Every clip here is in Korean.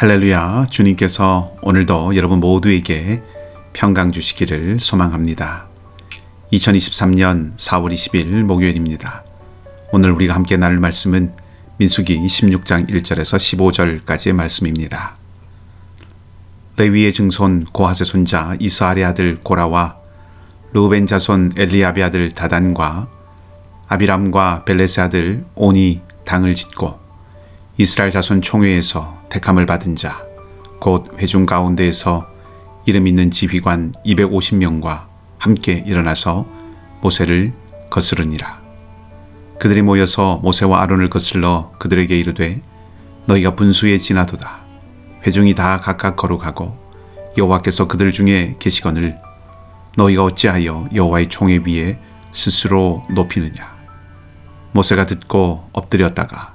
할렐루야, 주님께서 오늘도 여러분 모두에게 평강 주시기를 소망합니다. 2023년 4월 20일 목요일입니다. 오늘 우리가 함께 나눌 말씀은 민수기 16장 1절에서 15절까지의 말씀입니다. 레위의 증손 고하세 손자 이스아의 아들 고라와 루벤 자손 엘리아비 아들 다단과 아비람과 벨레스 아들 오니 당을 짓고 이스라엘 자손 총회에서 택함을 받은 자, 곧 회중 가운데에서 이름 있는 지휘관 250명과 함께 일어나서 모세를 거스르니라. 그들이 모여서 모세와 아론을 거슬러 그들에게 이르되 너희가 분수에 지나도다. 회중이 다 각각 거룩하고 여호와께서 그들 중에 계시거늘 너희가 어찌하여 여호와의 총회 위에 스스로 높이느냐. 모세가 듣고 엎드렸다가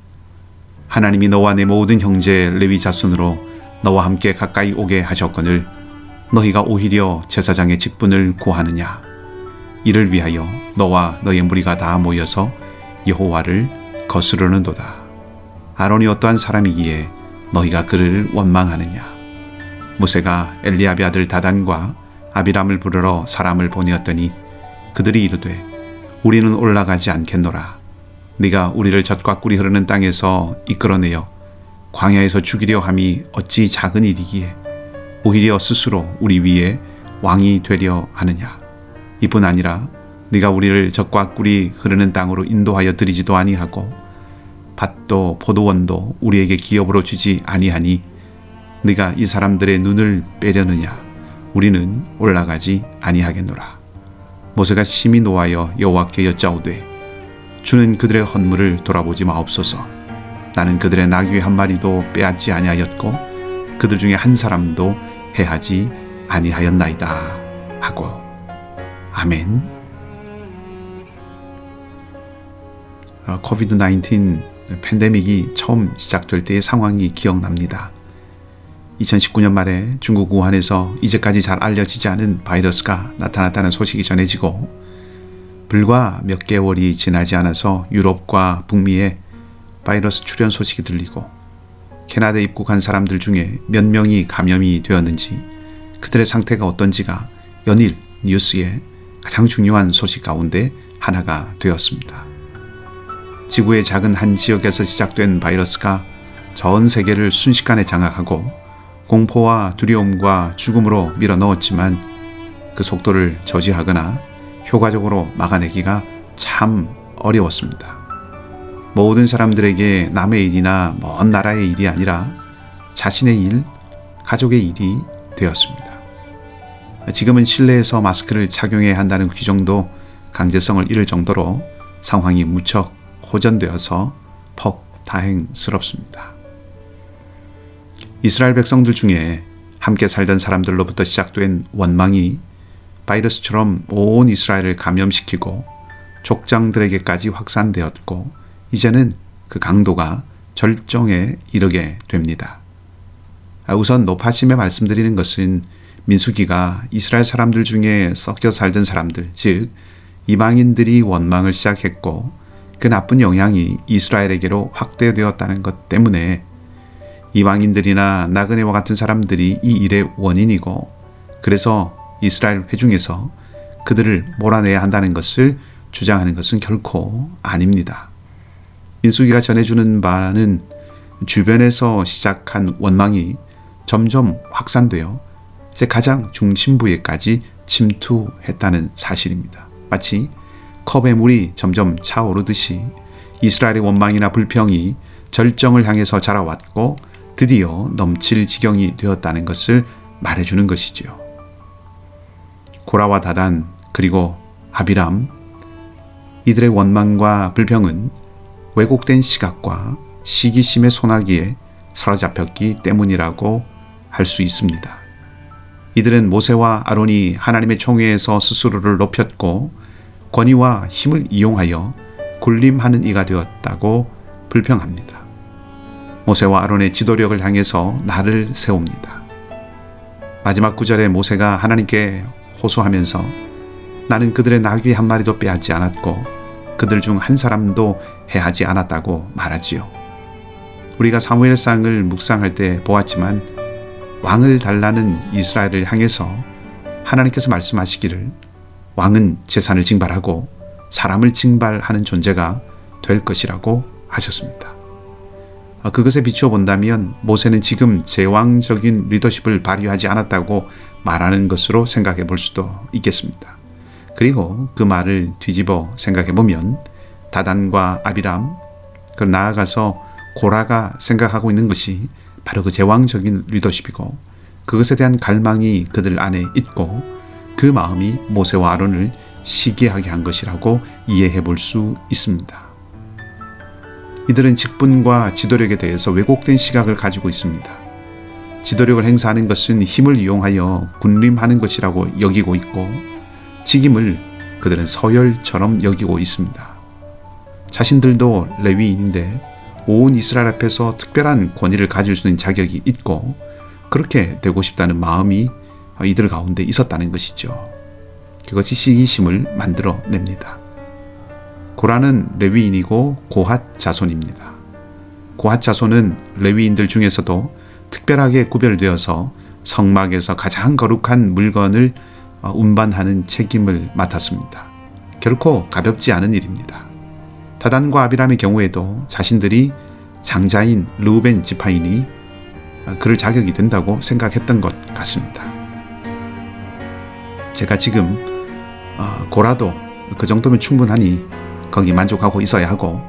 하나님이 너와 내 모든 형제 레위 자손으로 너와 함께 가까이 오게 하셨거늘 너희가 오히려 제사장의 직분을 구하느냐? 이를 위하여 너와 너의 무리가 다 모여서 여호와를 거스르는도다. 아론이 어떠한 사람이기에 너희가 그를 원망하느냐? 모세가 엘리아비 아들 다단과 아비람을 부르러 사람을 보내었더니 그들이 이르되 우리는 올라가지 않겠노라 네가 우리를 젖과 꿀이 흐르는 땅에서 이끌어내어 광야에서 죽이려 함이 어찌 작은 일이기에 오히려 스스로 우리 위에 왕이 되려 하느냐? 이뿐 아니라 네가 우리를 젖과 꿀이 흐르는 땅으로 인도하여 드리지도 아니하고 밭도 포도원도 우리에게 기업으로 주지 아니하니 네가 이 사람들의 눈을 빼려느냐? 우리는 올라가지 아니하겠노라. 모세가 심히 노하여 여호와께 여짜오되 주는 그들의 헌물을 돌아보지 마옵소서. 나는 그들의 나귀 한 마리도 빼앗지 아니하였고 그들 중에 한 사람도 해하지 아니하였나이다 하고 아멘. 코비드 19 팬데믹이 처음 시작될 때의 상황이 기억납니다. 2019년 말에 중국 우한에서 이제까지 잘 알려지지 않은 바이러스가 나타났다는 소식이 전해지고 불과 몇 개월이 지나지 않아서 유럽과 북미에 바이러스 출현 소식이 들리고 캐나다에 입국한 사람들 중에 몇 명이 감염이 되었는지 그들의 상태가 어떤지가 연일 뉴스에 가장 중요한 소식 가운데 하나가 되었습니다. 지구의 작은 한 지역에서 시작된 바이러스가 전 세계를 순식간에 장악하고 공포와 두려움과 죽음으로 밀어 넣었지만 그 속도를 저지하거나 효과적으로 막아내기가 참 어려웠습니다. 모든 사람들에게 남의 일이나 먼 나라의 일이 아니라 자신의 일, 가족의 일이 되었습니다. 지금은 실내에서 마스크를 착용해야 한다는 규정도 강제성을 잃을 정도로 상황이 무척 호전되어서 퍽 다행스럽습니다. 이스라엘 백성들 중에 함께 살던 사람들로부터 시작된 원망이 바이러스처럼 온 이스라엘을 감염시키고 족장들에게까지 확산되었고 이제는 그 강도가 절정에 이르게 됩니다. 아, 우선 노파심에 말씀드리는 것은 민수기가 이스라엘 사람들 중에 섞여 살던 사람들, 즉 이방인들이 원망을 시작했고 그 나쁜 영향이 이스라엘에게로 확대되었다는 것 때문에 이방인들이나 나그네와 같은 사람들이 이 일의 원인이고 그래서 이스라엘 회중에서 그들을 몰아내야 한다는 것을 주장하는 것은 결코 아닙니다. 민수기가 전해주는 바는 주변에서 시작한 원망이 점점 확산되어 이제 가장 중심부에까지 침투했다는 사실입니다. 마치 컵의 물이 점점 차오르듯이 이스라엘의 원망이나 불평이 절정을 향해서 자라왔고 드디어 넘칠 지경이 되었다는 것을 말해주는 것이지요. 고라와 다단 그리고 아비람 이들의 원망과 불평은 왜곡된 시각과 시기심의 소나기에 사로잡혔기 때문이라고 할 수 있습니다. 이들은 모세와 아론이 하나님의 총회에서 스스로를 높였고 권위와 힘을 이용하여 군림하는 이가 되었다고 불평합니다. 모세와 아론의 지도력을 향해서 나를 세웁니다. 마지막 구절에 모세가 하나님께 호소하면서 나는 그들의 나귀 한 마리도 빼앗지 않았고 그들 중 한 사람도 해하지 않았다고 말하지요. 우리가 사무엘상을 묵상할 때 보았지만 왕을 달라는 이스라엘을 향해서 하나님께서 말씀하시기를 왕은 재산을 징발하고 사람을 징발하는 존재가 될 것이라고 하셨습니다. 아, 그것에 비추어 본다면 모세는 지금 제왕적인 리더십을 발휘하지 않았다고 말하는 것으로 생각해 볼 수도 있겠습니다. 그리고 그 말을 뒤집어 생각해 보면 다단과 아비람, 그 나아가서 고라가 생각하고 있는 것이 바로 그 제왕적인 리더십이고 그것에 대한 갈망이 그들 안에 있고 그 마음이 모세와 아론을 시기하게 한 것이라고 이해해 볼 수 있습니다. 이들은 직분과 지도력에 대해서 왜곡된 시각을 가지고 있습니다. 지도력을 행사하는 것은 힘을 이용하여 군림하는 것이라고 여기고 있고 직임을 그들은 서열처럼 여기고 있습니다. 자신들도 레위인인데 온 이스라엘 앞에서 특별한 권위를 가질 수 있는 자격이 있고 그렇게 되고 싶다는 마음이 이들 가운데 있었다는 것이죠. 그것이 시기심을 만들어 냅니다. 고라는 레위인이고 고핫 자손입니다. 고핫 자손은 레위인들 중에서도 특별하게 구별되어서 성막에서 가장 거룩한 물건을 어, 운반하는 책임을 맡았습니다. 결코 가볍지 않은 일입니다. 다단과 아비람의 경우에도 자신들이 장자인 루벤 지파인이 어, 그럴 자격이 된다고 생각했던 것 같습니다. 제가 지금 어, 고라도 그 정도면 충분하니 거기 만족하고 있어야 하고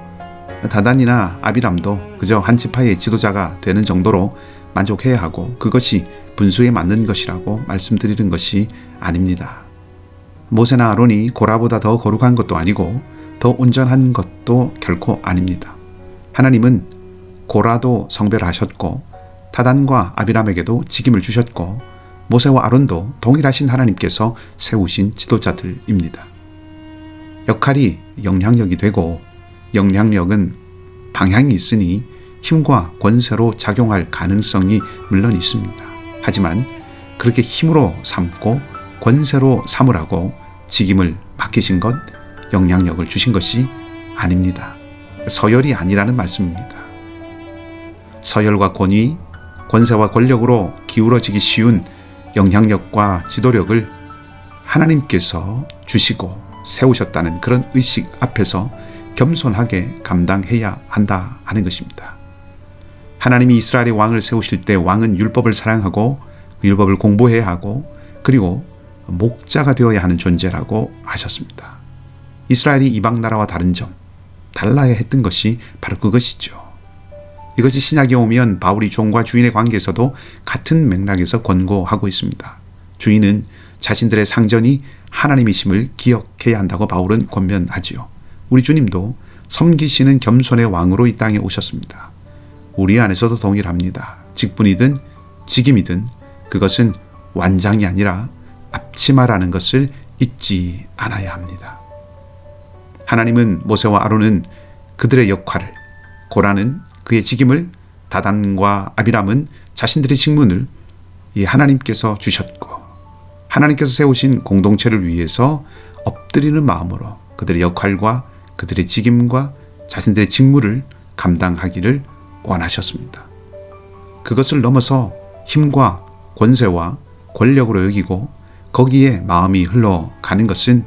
다단이나 아비람도 그저 한 지파의 지도자가 되는 정도로 만족해야 하고 그것이 분수에 맞는 것이라고 말씀드리는 것이 아닙니다. 모세나 아론이 고라보다 더 거룩한 것도 아니고 더 온전한 것도 결코 아닙니다. 하나님은 고라도 성별하셨고 다단과 아비람에게도 직임을 주셨고 모세와 아론도 동일하신 하나님께서 세우신 지도자들입니다. 역할이 영향력이 되고 영향력은 방향이 있으니 힘과 권세로 작용할 가능성이 물론 있습니다. 하지만 그렇게 힘으로 삼고 권세로 삼으라고 직임을 맡기신 것, 영향력을 주신 것이 아닙니다. 서열이 아니라는 말씀입니다. 서열과 권위, 권세와 권력으로 기울어지기 쉬운 영향력과 지도력을 하나님께서 주시고 세우셨다는 그런 의식 앞에서 겸손하게 감당해야 한다 하는 것입니다. 하나님이 이스라엘의 왕을 세우실 때 왕은 율법을 사랑하고 율법을 공부해야 하고 그리고 목자가 되어야 하는 존재라고 하셨습니다. 이스라엘이 이방 나라와 다른 점, 달라야 했던 것이 바로 그것이죠. 이것이 신약에 오면 바울이 종과 주인의 관계에서도 같은 맥락에서 권고하고 있습니다. 주인은 자신들의 상전이 하나님이심을 기억해야 한다고 바울은 권면하지요. 우리 주님도 섬기시는 겸손의 왕으로 이 땅에 오셨습니다. 우리 안에서도 동일합니다. 직분이든 직임이든 그것은 완장이 아니라 앞치마라는 것을 잊지 않아야 합니다. 하나님은 모세와 아론은 그들의 역할을, 고라는 그의 직임을, 다단과 아비람은 자신들의 직문을 하나님께서 주셨고, 하나님께서 세우신 공동체를 위해서 엎드리는 마음으로 그들의 역할과 그들의 직임과 자신들의 직무를 감당하기를 원하셨습니다. 그것을 넘어서 힘과 권세와 권력으로 여기고 거기에 마음이 흘러가는 것은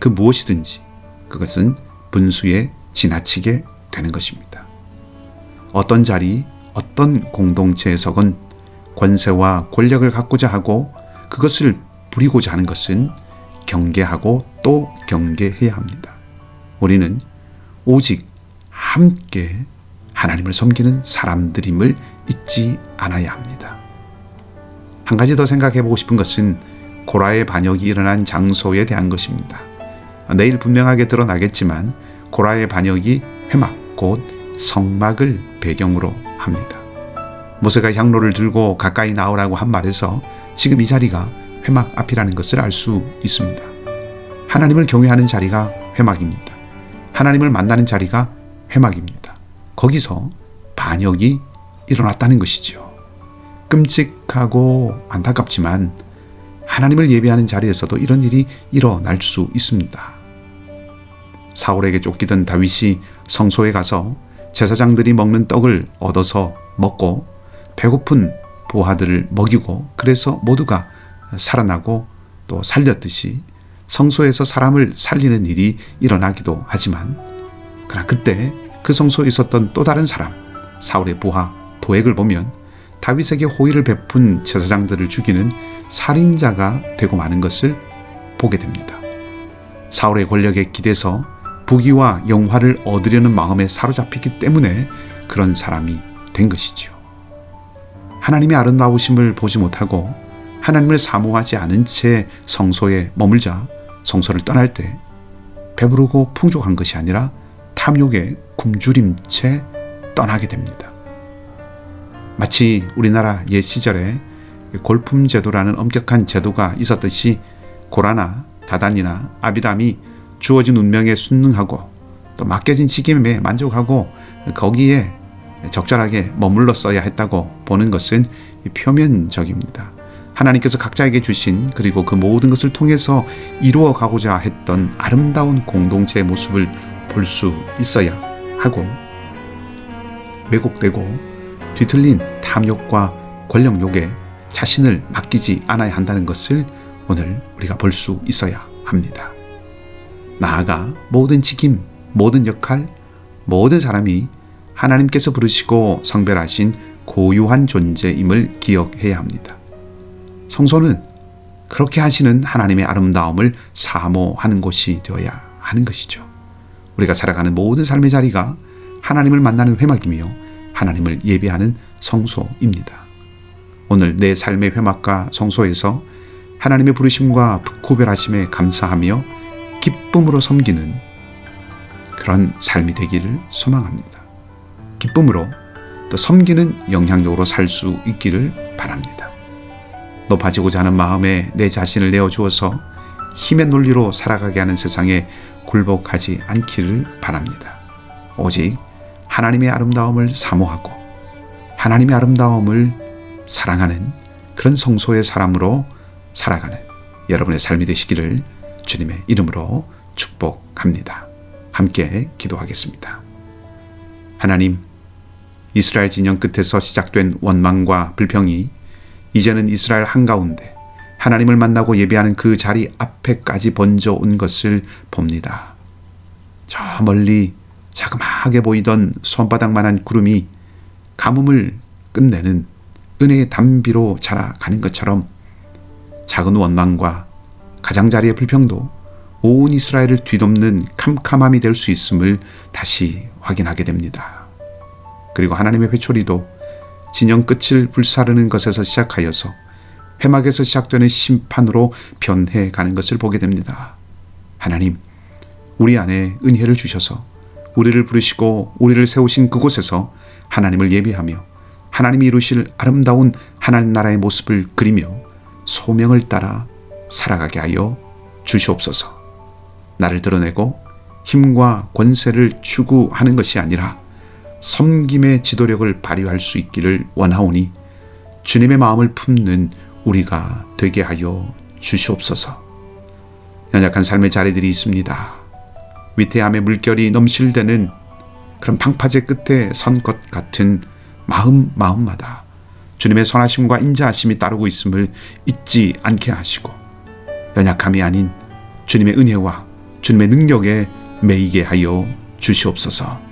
그 무엇이든지 그것은 분수에 지나치게 되는 것입니다. 어떤 자리, 어떤 공동체에서건 권세와 권력을 갖고자 하고 그것을 부리고자 하는 것은 경계하고 또 경계해야 합니다. 우리는 오직 함께 하나님을 섬기는 사람들임을 잊지 않아야 합니다. 한 가지 더 생각해 보고 싶은 것은 고라의 반역이 일어난 장소에 대한 것입니다. 내일 분명하게 드러나겠지만 고라의 반역이 회막 곧 성막을 배경으로 합니다. 모세가 향로를 들고 가까이 나오라고 한 말에서 지금 이 자리가 회막 앞이라는 것을 알 수 있습니다. 하나님을 경외하는 자리가 회막입니다. 하나님을 만나는 자리가 회막입니다. 거기서 반역이 일어났다는 것이죠. 끔찍하고 안타깝지만 하나님을 예배하는 자리에서도 이런 일이 일어날 수 있습니다. 사울에게 쫓기던 다윗이 성소에 가서 제사장들이 먹는 떡을 얻어서 먹고 배고픈 부하들을 먹이고 그래서 모두가 살아나고 또 살렸듯이 성소에서 사람을 살리는 일이 일어나기도 하지만 그러나 그때 그 성소에 있었던 또 다른 사람 사울의 부하 도액을 보면 다윗에게 호의를 베푼 제사장들을 죽이는 살인자가 되고 마는 것을 보게 됩니다. 사울의 권력에 기대서 부귀와 영화를 얻으려는 마음에 사로잡히기 때문에 그런 사람이 된 것이지요. 하나님의 아름다우심을 보지 못하고 하나님을 사모하지 않은 채 성소에 머물자 성소를 떠날 때 배부르고 풍족한 것이 아니라 탐욕에 굶주린 채 떠나게 됩니다. 마치 우리나라 옛 시절에 골품 제도라는 엄격한 제도가 있었듯이 고라나 다단이나 아비람이 주어진 운명에 순응하고 또 맡겨진 직임에 만족하고 거기에 적절하게 머물렀어야 했다고 보는 것은 표면적입니다. 하나님께서 각자에게 주신 그리고 그 모든 것을 통해서 이루어 가고자 했던 아름다운 공동체의 모습을 볼 수 있어야 하고 왜곡되고 뒤틀린 탐욕과 권력욕에 자신을 맡기지 않아야 한다는 것을 오늘 우리가 볼 수 있어야 합니다. 나아가 모든 직임, 모든 역할, 모든 사람이 하나님께서 부르시고 성별하신 고유한 존재임을 기억해야 합니다. 성소는 그렇게 하시는 하나님의 아름다움을 사모하는 곳이 되어야 하는 것이죠. 우리가 살아가는 모든 삶의 자리가 하나님을 만나는 회막이며 하나님을 예배하는 성소입니다. 오늘 내 삶의 회막과 성소에서 하나님의 부르심과 구별하심에 감사하며 기쁨으로 섬기는 그런 삶이 되기를 소망합니다. 기쁨으로 또 섬기는 영향력으로 살 수 있기를 바랍니다. 높아지고자 하는 마음에 내 자신을 내어주어서 힘의 논리로 살아가게 하는 세상에 굴복하지 않기를 바랍니다. 오직 하나님의 아름다움을 사모하고 하나님의 아름다움을 사랑하는 그런 성소의 사람으로 살아가는 여러분의 삶이 되시기를 주님의 이름으로 축복합니다. 함께 기도하겠습니다. 하나님, 이스라엘 진영 끝에서 시작된 원망과 불평이 이제는 이스라엘 한가운데 하나님을 만나고 예배하는 그 자리 앞에까지 번져 온 것을 봅니다. 저 멀리 자그마하게 보이던 손바닥만한 구름이 가뭄을 끝내는 은혜의 담비로 자라가는 것처럼 작은 원망과 가장자리의 불평도 온 이스라엘을 뒤덮는 캄캄함이 될 수 있음을 다시 확인하게 됩니다. 그리고 하나님의 회초리도 진영 끝을 불사르는 것에서 시작하여서 회막에서 시작되는 심판으로 변해 가는 것을 보게 됩니다. 하나님, 우리 안에 은혜를 주셔서 우리를 부르시고 우리를 세우신 그곳에서 하나님을 예배하며 하나님이 이루실 아름다운 하나님 나라의 모습을 그리며 소명을 따라 살아가게 하여 주시옵소서. 나를 드러내고 힘과 권세를 추구하는 것이 아니라 섬김의 지도력을 발휘할 수 있기를 원하오니 주님의 마음을 품는 우리가 되게 하여 주시옵소서. 연약한 삶의 자리들이 있습니다. 위태함의 물결이 넘실대는 그런 방파제 끝에 선 것 같은 마음 마음마다 주님의 선하심과 인자하심이 따르고 있음을 잊지 않게 하시고 연약함이 아닌 주님의 은혜와 주님의 능력에 매이게 하여 주시옵소서.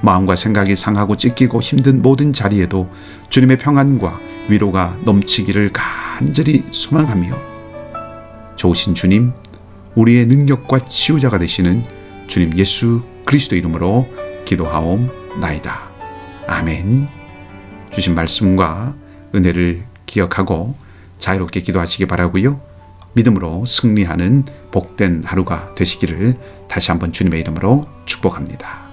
마음과 생각이 상하고 찢기고 힘든 모든 자리에도 주님의 평안과 위로가 넘치기를 간절히 소망하며 좋으신 주님, 우리의 능력과 치유자가 되시는 주님 예수 그리스도 이름으로 기도하옵나이다. 아멘. 주신 말씀과 은혜를 기억하고 자유롭게 기도하시기 바라고요. 믿음으로 승리하는 복된 하루가 되시기를 다시 한번 주님의 이름으로 축복합니다.